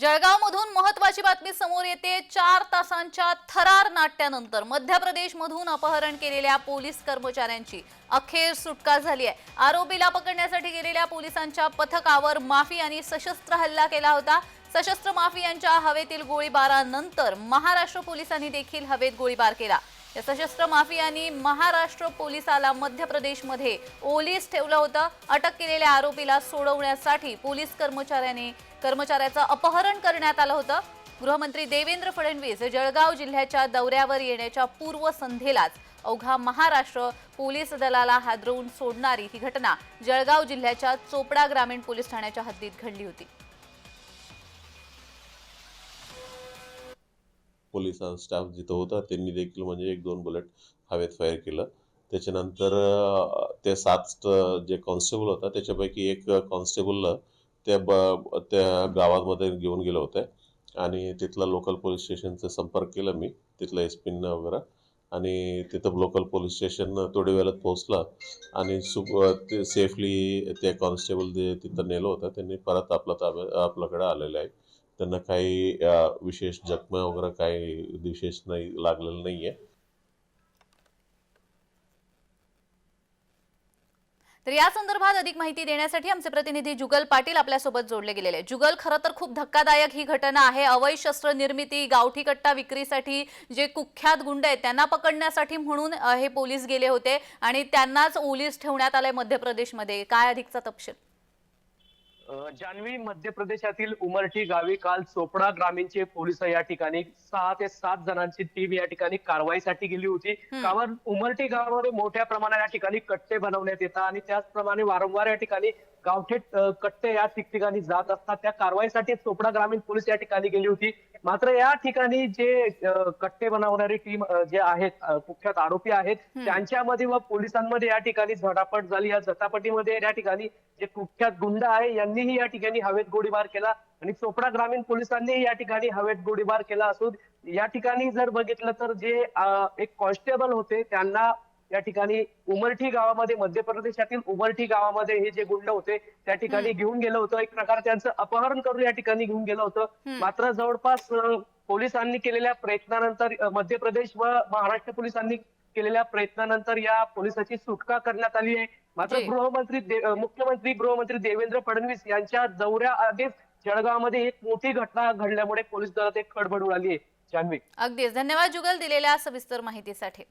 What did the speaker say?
जळगावमधून महत्वाची बातमी समोर येते. चार तासांच्या थरार नाट्यानंतर मध्य प्रदेशमधून अपहरण केलेल्या पोलीस कर्मचाऱ्यांची अखेर सुटका झाली आहे. आरोपीला पकडण्यासाठी गेलेल्या पोलिसांच्या पथकावर माफियांनी सशस्त्र हल्ला केला होता. सशस्त्र माफियांच्या हवेतील गोळीबारानंतर महाराष्ट्र पोलिसांनी देखील हवेत गोळीबार केला. या सशस्त्र माफियांनी महाराष्ट्र पोलिसाला मध्य प्रदेशमध्ये ओलीस ठेवलं होतं. अटक केलेल्या आरोपीला सोडवण्यासाठी पोलीस कर्मचाऱ्याने कर्मचाऱ्याचं अपहरण करण्यात आलं होतं. गृहमंत्री देवेंद्र फडणवीस जळगाव जिल्ह्याच्या दौऱ्यावर येण्याच्या पूर्वसंध्येलाच अवघा महाराष्ट्र पोलीस दलाला हादरवून सोडणारी ही घटना जळगाव जिल्ह्याच्या चोपडा ग्रामीण पोलीस ठाण्याच्या हद्दीत घडली होती. पोलीस स्टाफ जिथं होता त्यांनी देखील म्हणजे एक दोन बुलेट हवेत फायर केलं. त्याच्यानंतर ते सात जे कॉन्स्टेबल होता त्याच्यापैकी एक कॉन्स्टेबलला त्या ब त्या गावामध्ये घेऊन गेलो होतं. आणि तिथलं लोकल पोलीस स्टेशनचा संपर्क केला मी तिथलं एस पीनं वगैरे. आणि तिथं लोकल पोलीस स्टेशन थोड्या वेळात पोहोचलं. आणि सु ते सेफली ते कॉन्स्टेबल जे तिथं नेलं होतं त्यांनी परत आपलं ताब्या आपल्याकडे आलेलं आहे त्यांना काही विशेष जखमा वगैरे काही विशेष नाही लागलेलं नाही आहे तर या संदर्भात अधिक माहिती देण्यासाठी आमचे प्रतिनिधी जुगल पाटील आपल्यासोबत जोडले गेलेले जुगल खरं तर खूप धक्कादायक ही घटना आहे. अवैध शस्त्र निर्मिती गावठी कट्टा विक्रीसाठी जे कुख्यात गुंड आहेत त्यांना पकडण्यासाठी म्हणून हे पोलीस गेले होते आणि त्यांनाच ओलीस ठेवण्यात आलंय मध्य प्रदेशमध्ये. काय अधिकचा तपशील? जान्हवी मध्य प्रदेशातील उमरठी गावी काल चोपडा ग्रामीणचे पोलीस या ठिकाणी सहा ते सात जणांची टीम या ठिकाणी कारवाईसाठी गेली होती. कारण उमरठी गावामध्ये मोठ्या प्रमाणात या ठिकाणी कट्टे बनवण्यात येतात आणि त्याचप्रमाणे वारंवार या ठिकाणी गावठे अ, कट्टे या ठिकठिकाणी जात असतात. त्या कारवाईसाठी चोपडा ग्रामीण पोलीस या ठिकाणी गेली होती. मात्र या ठिकाणी जे कट्टे बनवणारी टीम जे आहेत कुख्यात आरोपी आहेत. त्यांच्यामध्ये व पोलिसांमध्ये या ठिकाणी झटापट झाली. या झटापटीमध्ये या ठिकाणी जे कुख्यात गुंड आहे यांनीही या ठिकाणी हवेत गोळीबार केला आणि चोपडा ग्रामीण पोलिसांनीही या ठिकाणी हवेत गोळीबार केला असून या ठिकाणी जर बघितलं तर जे एक कॉन्स्टेबल होते त्यांना या ठिकाणी उमरठी गावामध्ये मध्य प्रदेशातील उमरठी गावामध्ये हे जे गुंड होते त्या ठिकाणी घेऊन गेलं होतं. एक प्रकार त्यांचं अपहरण करून या ठिकाणी घेऊन गेलं होतं. मात्र जवळपास पोलिसांनी केलेल्या प्रयत्नानंतर मध्य प्रदेश व महाराष्ट्र पोलिसांनी केलेल्या प्रयत्नानंतर या पोलिसाची सुटका करण्यात आली आहे. मात्र. गृहमंत्री मुख्यमंत्री गृहमंत्री देवेंद्र फडणवीस यांच्या दौऱ्या आधीच जळगावमध्ये एक मोठी घटना घडल्यामुळे पोलीस दलात एक खडबड उडाली आहे. जान्हवी अगदीच. धन्यवाद जुगल दिलेल्या सविस्तर माहितीसाठी.